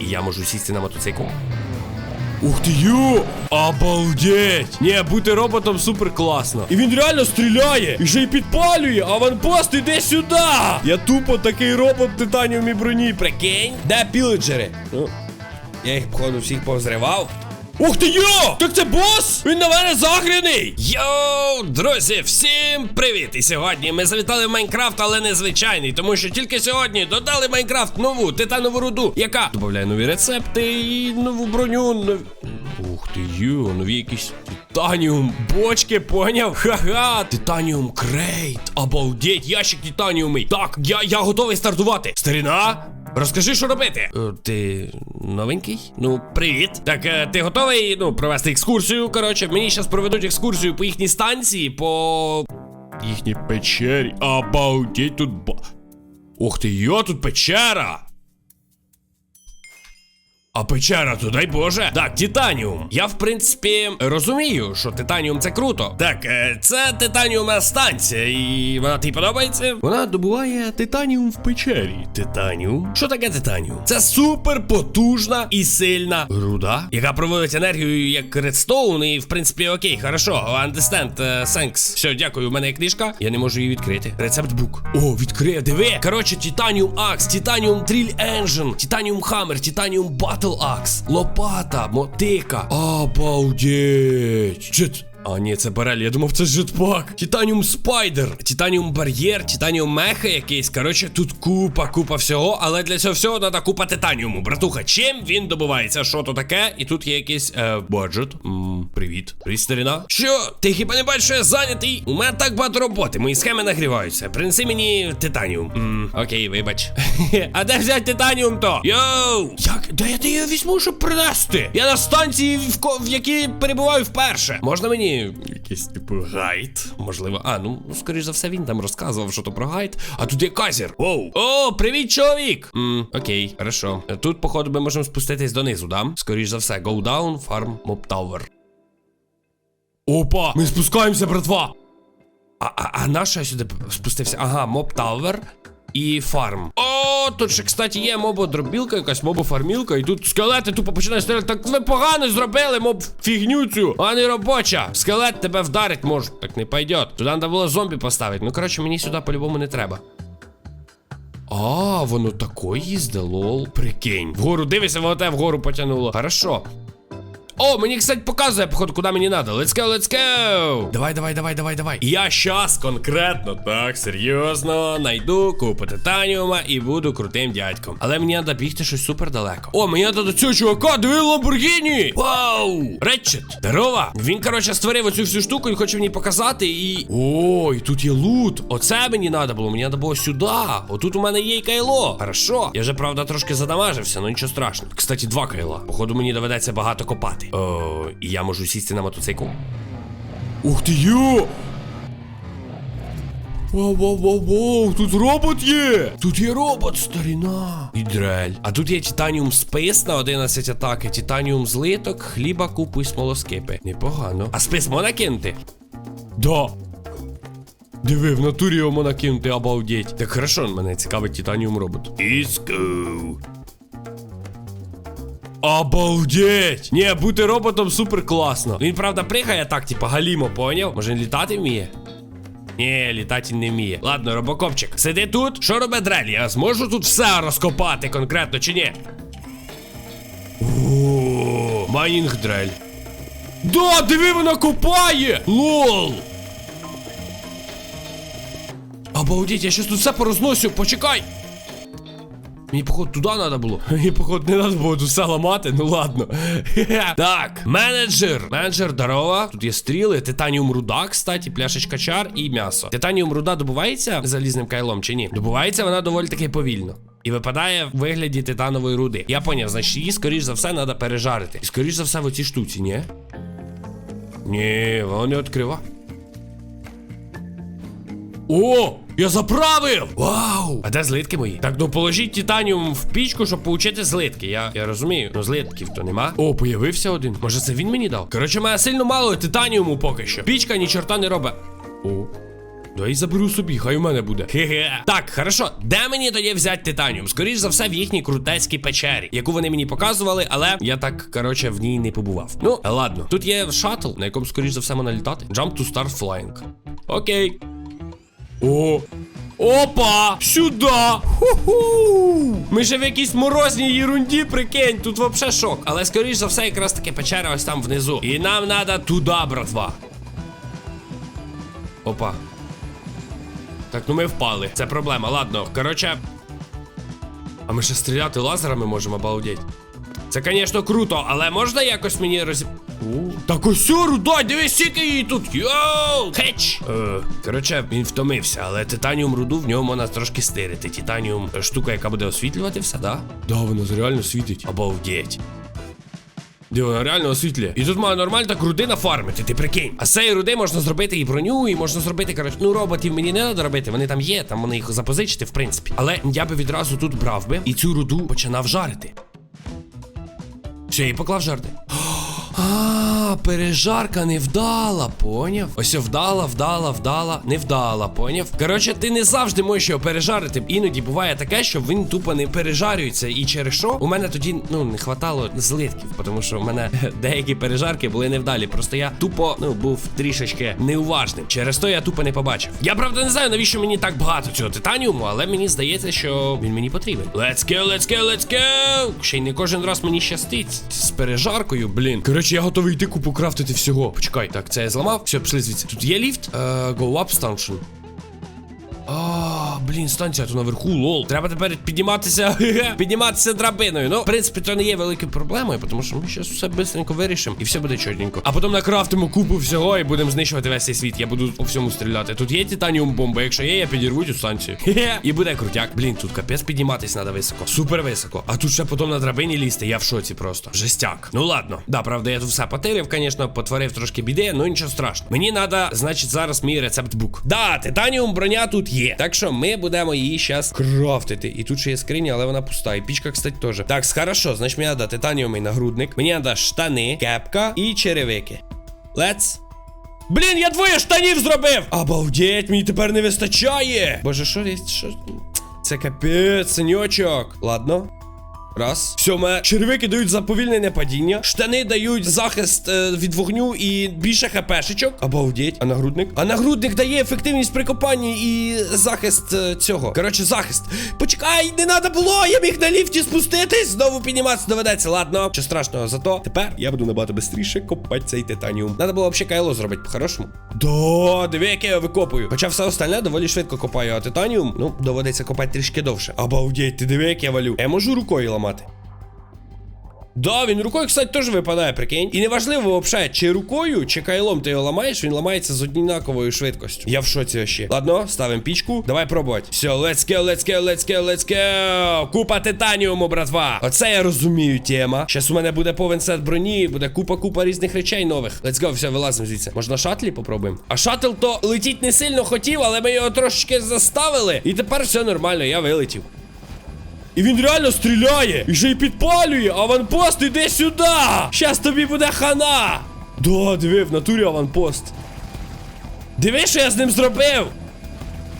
І я можу сісти на мотоцикл. Ух ти йо! Обалдеть! Ні, бути роботом супер класно. І він реально стріляє, і ще й підпалює, аванпост іде сюди! Я тупо такий робот в титаніумі броні, прикинь? Де піледжери? Ну, я їх, походу, всіх повзривав. Ух ти йо! Так це бос? Він на мене загряний! Йоу, друзі, всім привіт! І сьогодні ми завітали в Майнкрафт, але не звичайний, тому що тільки сьогодні додали Майнкрафт нову титанову руду, яка додає нові рецепти і нову броню. нов- Ух ти йо, нові якісь титаніум, бочки, поняв? Ха-ха, титаніум крейт, обалдеть, ящик титаніумий. Так, я, я готовий стартувати. Старіна? Розкажи, що робити. Е, ти новенький? Ну, привіт. Так, е, ти готовий ну, провести екскурсію? Коротше, мені зараз проведуть екскурсію по їхній станції, по їхній печері. Обалдеть тут ба. Ух ти, йо, тут печера. А печера, то дай Боже. Так, титаніум. Я, в принципі, розумію, що титаніум це круто. Так, е, це титаніумна станція, і вона тобі подобається? Вона добуває титаніум в печері. Титаніум? Що таке титаніум? Це супер потужна і сильна руда, яка проводить енергію як редстоун, і в принципі окей, хорошо. Understand, uh, thanks. Все, дякую. У мене є книжка. Я не можу її відкрити. Рецепт бук. О, відкрив, диви. Коротше, титаніум акс, титаніум тріль енджин, титаніум хаммер, титаніум батл акс, лопата, мотика. Обалдеть. Чит. А, ні, це барель, я думав, це жетпак. Титаніум спайдер, титаніум бар'єр, титаніум меха якийсь. Коротше, тут купа, купа всього, але для цього всього треба купа титаніуму. Братуха, чим він добувається? Що то таке? І тут є якийсь е, баджет. М, привіт. Привіт, старина. Що? Ти хіба не бачиш, що я зайнятий? У мене так багато роботи, мої схеми нагріваються. Принеси мені титаніум. М, окей, вибач. а де взяти титаніум то? Йоу! Як? Де я тебе візьму, щоб принести? Я на станції, в, в якій перебуваю вперше. Можна мені якийсь типу гайд? Можливо. А, ну, скоріш за все, він там розказував, що то про гайд. А тут є казір. Воу. О, привіт, чоловік! М, окей, хорошо. Тут, походу, ми можемо спуститись донизу, да? Скоріш за все, go down, farm, mob tower. Опа! Ми спускаємося, братва! А, а, а на що я сюди спустився? Ага, моб тавер і фарм. О, тут ще, кстати, є мободробілка, якась мобофармілка, і тут скелети тупо починають стріляти. Так ви погано зробили, моб фігню цю, а не робоча. Скелет тебе вдарить може. Так не пойдет. Туди треба було зомбі поставити. Ну, коротше, мені сюди по-любому не треба. А, воно тако їзде, лол. Прикинь. Вгору дивися, воно те вгору потягнуло. Хорошо. О, мені, кстати, показує, походу, куди мені надо. Let's go, let's go! Давай, давай, давай, давай, давай. Я щас конкретно, так, серйозно, найду купу титаніума і буду крутим дядьком. Але мені треба бігти щось супер далеко. О, мені треба до цього чувака, диви Ламборгіні! Вау! Речет! Здорова! Він, коротше, створив оцю всю штуку, він хоче мені показати і. О, і тут є лут. Оце мені треба було. Мені треба було сюди. Отут у мене є і кайло. Хорошо. Я вже, правда, трошки задамажився, ну нічого страшного. Кстати, два кайла. Походу, мені доведеться багато копати. О, і я можу сісти на мотоцикл. Ух ти йо! Вау, вау, вау, вау, тут робот є! Тут є робот, старіна. І дрель. А тут є титаніум спис на 11 атаки, титаніум злиток, хліба, купу і смолоскипи. Непогано. А спис можна кинути? Да. Диви, в натурі його можна кинути, обалдеть. Так хорошо, мене цікавить титаніум робот. Іску. Обалдеть! Ні, бути роботом супер класно. Він, правда, пригає так, типа галімо, поняв? Може літати вміє? Ні, літати не вміє. Ладно, робокопчик, сиди тут. Що робить дрель? Я зможу тут все розкопати конкретно чи ні? Майнінг дрель. Да, диви, вона копає! Лол! Обалдеть, я щас тут все порозносю, почекай! Мені, походу, туди треба було. Мені, походу, не треба було тут все ламати, ну ладно. так, менеджер. Менеджер, здорово. Тут є стріли, титаніум руда, кстати, пляшечка чар і м'ясо. Титаніум руда добувається залізним кайлом чи ні? Добувається вона доволі таки повільно. І випадає в вигляді титанової руди. Я поняв, значить її, скоріш за все, треба пережарити. І скоріш за все в оцій штуці, ні? Ні, воно не відкрива. О, я заправив! Вау! А де злитки мої? Так, ну положіть титаніум в пічку, щоб получити злитки. Я, я розумію, ну злитків то нема. О, появився один. Може це він мені дав? Коротше, має сильно мало титаніуму поки що. Пічка ні чорта не робить. О. Дай заберу собі, хай у мене буде. Хе-хе. Так, хорошо. Де мені тоді взяти титаніум? Скоріш за все, в їхній крутецькій печері, яку вони мені показували, але я так, коротше, в ній не побував. Ну, ладно. Тут є шаттл, на якому, скоріш за все, можна літати. Jump to start flying. Окей. О! Опа! Сюда! Ху-ху! Ми ще в якійсь морозній єрунді, прикинь, тут вообще шок. Але скоріш за все, якраз таки печера ось там внизу. І нам треба туди, братва. Опа. Так, ну ми впали. Це проблема. Ладно, коротше. А ми ще стріляти лазерами можемо, обалдеть. Це, звісно, круто, але можна якось мені роз... Так ось руда, дивись, скільки її тут. Йоу! Хеч! Е, коротше, він втомився, але титаніум руду в нього можна трошки стирити. Титаніум штука, яка буде освітлювати все, да? Да, воно реально світить. Обалдеть. Де вона реально освітлює. І тут має нормально так руди нафармити, ти прикинь. А з цієї руди можна зробити і броню, і можна зробити, коротше, ну роботів мені не треба робити, вони там є, там вони їх запозичити, в принципі. Але я би відразу тут брав би і цю руду починав жарити. Все, і поклав жарти. А, пережарка не вдала, поняв? Ось вдала, вдала, вдала, не вдала, поняв? Коротше, ти не завжди можеш його пережарити. Іноді буває таке, що він тупо не пережарюється. І через що у мене тоді ну не хватало злитків, тому що у мене деякі пережарки були невдалі. Просто я тупо ну був трішечки неуважним. Через то я тупо не побачив. Я правда не знаю, навіщо мені так багато цього титаніуму, але мені здається, що він мені потрібен. Let's go, let's go, let's go! Ще й не кожен раз мені щастить з пережаркою, блін. Коротше, я готовий йти купу крафтити всього. Почекай, так, це я зламав. Все, пішли звідси. Тут є ліфт. Е, go up station. Блін, станція тут наверху, лол. Треба тепер підніматися, підніматися драбиною. Ну, в принципі, це не є великою проблемою, тому що ми зараз все бистренько вирішимо і все буде чорненько. А потім накрафтимо купу всього і будемо знищувати весь цей світ. Я буду по всьому стріляти. Тут є титаніум бомба. Якщо є, я підірву цю станцію. І буде крутяк. Блін, тут капець підніматись треба високо. Супер високо. А тут ще потім на драбині лізти. Я в шоці просто. Жестяк. Ну ладно. Да, правда, я тут все потеряв, звісно, потворив трошки біди, ну нічого страшного. Мені треба, значить, зараз мій рецепт-бук. Да, титаніум броня тут є. Так що ми будемо її зараз крафтити. І тут ще є скриня, але вона пуста. І пічка, кстати, теж. Так, хорошо, значить, мені треба титаніумий нагрудник. Мені треба штани, кепка і черевики. Let's Блін, я двоє штанів зробив! Обалдеть, мені тепер не вистачає! Боже, що є? Що? Це капець, синьочок. Ладно. Раз. Все, мене черевики дають заповільнене падіння. Штани дають захист е, від вогню і більше хпшечок. Обалдеть. А нагрудник? А нагрудник дає ефективність при копанні і захист е, цього. Коротше, захист. Почекай, не треба було! Я міг на ліфті спуститись. Знову підніматися доведеться. Ладно, що страшного, зато тепер я буду набагато швидше копати цей титаніум. Надо було взагалі кайло зробити по-хорошому. Да, диви, яке я викопую. Хоча все остальне доволі швидко копаю, а титаніум, ну, доводиться копати трішки довше. Обалдеть, ти диви, як я валю. Я можу рукою ламати. Да, він рукою, кстати, теж випадає, прикинь. І неважливо взагалі, чи рукою, чи кайлом ти його ламаєш, він ламається з однаковою швидкістю. Я в шоці ще. Ладно, ставимо пічку. Давай пробувати. Все, let's go, let's go, let's go, let's go. Купа титаніуму, братва. Оце я розумію, тема. Щас у мене буде повен сет броні, буде купа-купа різних речей нових. Let's go, все, вилазимо звідси. Можна шатлі попробуємо. А шатл то летіть не сильно хотів, але ми його трошечки заставили. І тепер все нормально, я вилетів. І він реально стріляє. І ще й підпалює. Аванпост, іди сюди. Щас тобі буде хана. Да, диви, в натурі аванпост. Диви, що я з ним зробив.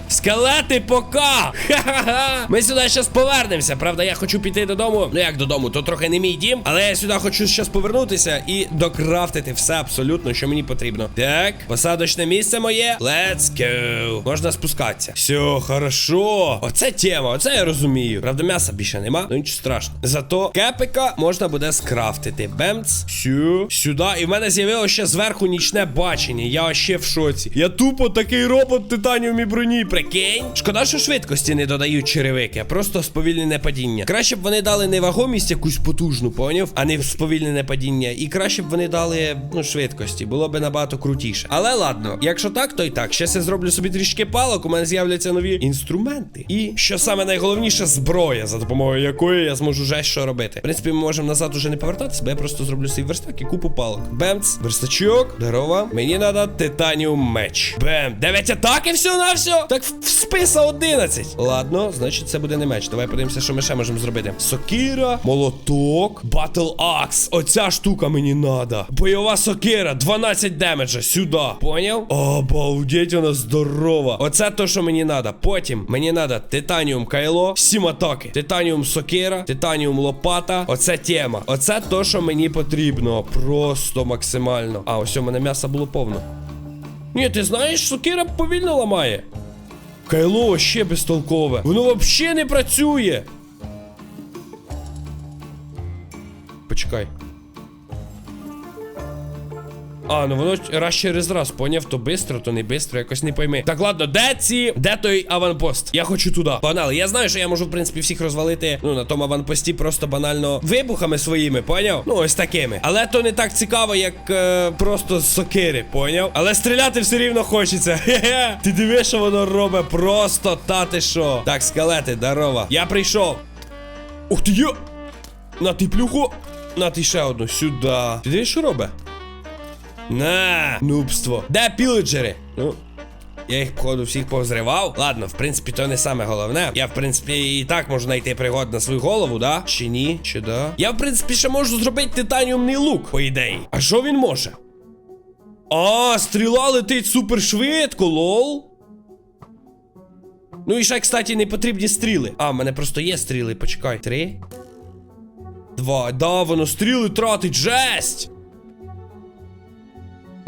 Скелети пока! Ха-ха-ха! Ми сюди зараз повернемося. Правда, я хочу піти додому. Ну як додому, то трохи не мій дім. Але я сюди хочу зараз повернутися і докрафтити все абсолютно, що мені потрібно. Так, посадочне місце моє. Let's go. Можна спускатися. Все, хорошо. Оце тема, оце я розумію. Правда, м'яса більше нема, ну нічого страшного. Зато кепика можна буде скрафтити. Бемц. Все. Сюди. І в мене з'явилося ще зверху нічне бачення. Я ще в шоці. Я тупо такий робот титаніумі броні. Прикинь. Шкода, що швидкості не додають черевики, а просто сповільнене падіння. Краще б вони дали не вагомість якусь потужну, поняв, а не сповільнене падіння. І краще б вони дали ну, швидкості. Було б набагато крутіше. Але ладно, якщо так, то й так. Щас я зроблю собі трішки палок, у мене з'являться нові інструменти. І що саме найголовніше, зброя, за допомогою якої я зможу жесть що робити. В принципі, ми можемо назад уже не повертатися, бо я просто зроблю свій верстак і купу палок. Бемц, верстачок, здорово. Мені треба титаніум меч. Бем, дев'ять атаки все на все. Так списа 11. Ладно, значить це буде не меч. Давай подивимося, що ми ще можемо зробити. Сокира, молоток, батл акс. Оця штука мені надо. Бойова сокира, 12 демеджа. Сюди. Поняв? Обалдеть, вона здорова. Оце то, що мені надо. Потім мені надо титаніум кайло, 7 атаки. Титаніум сокира, титаніум лопата. Оце тема. Оце то, що мені потрібно. Просто максимально. А, ось у мене м'яса було повно. Ні, ти знаєш, сокира повільно ламає. Кайло ще безтолкове. Воно взагалі не працює. А, ну воно раз через раз, поняв, то бистро, то не бистро, якось не пойми. Так, ладно, де ці. Де той аванпост? Я хочу туди. Погнали. Я знаю, що я можу, в принципі, всіх розвалити. Ну, на тому аванпості просто банально вибухами своїми, поняв? Ну, ось такими. Але то не так цікаво, як е, просто з сокири, поняв? Але стріляти все рівно хочеться. Хе-хе. Ти диви, що воно робить просто та ти що. Так, скелети, здорово. Я прийшов. Ух ти йо! На ти плюху. На ти ще одну. Сюди. Ти дивиш, що робить? На, нубство. Де піледжери? Ну. Я їх, походу, всіх позривав. Ладно, в принципі, то не саме головне. Я, в принципі, і так можу знайти пригод на свою голову, да? Чи ні? Чи да? Я, в принципі, ще можу зробити титаніумний лук, по ідеї. А що він може? А, стріла летить супер швидко, лол. Ну і ще, кстати, не потрібні стріли. А, в мене просто є стріли, почекай. Три. Два. Да, воно стріли тратить, жесть!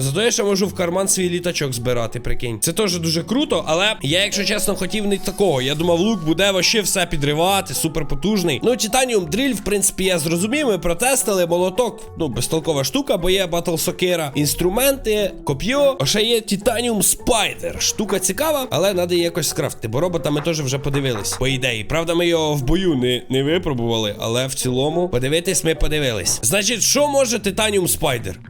Зато я ще можу в карман свій літачок збирати, прикинь. Це теж дуже круто, але я, якщо чесно, хотів не такого. Я думав, лук буде вообще все підривати, супер потужний. Ну, Титаніум дриль, в принципі, я зрозумів. Ми протестили молоток. Ну, безтолкова штука, бо є батл сокира. Інструменти, коп'ю. А ще є Титаніум спайдер. Штука цікава, але треба якось скрафтити, бо робота ми теж вже подивились. По ідеї. Правда, ми його в бою не, не випробували, але в цілому подивитись ми подивились. Значить, що може Титаніум спайдер?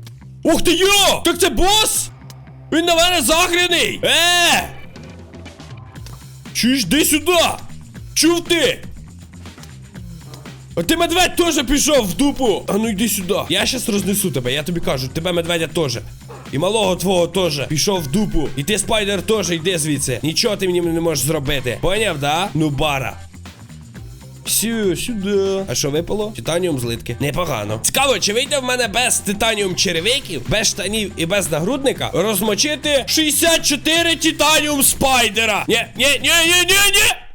Ух ти йо! Так це бос? Він на мене загряний! Е! Чуєш, де сюди? Чув ти? А ти медведь теж пішов в дупу. А ну йди сюди. Я щас рознесу тебе, я тобі кажу, тебе медведя теж. І малого твого теж пішов в дупу. І ти спайдер теж йди звідси. Нічого ти мені не можеш зробити. Поняв, да? Ну бара. Все, сюди. А що випало? Титаніум злитки. Непогано. Цікаво, чи вийде в мене без титаніум черевиків, без штанів і без нагрудника розмочити 64 титаніум спайдера. Ні, ні, ні, ні, ні, ні.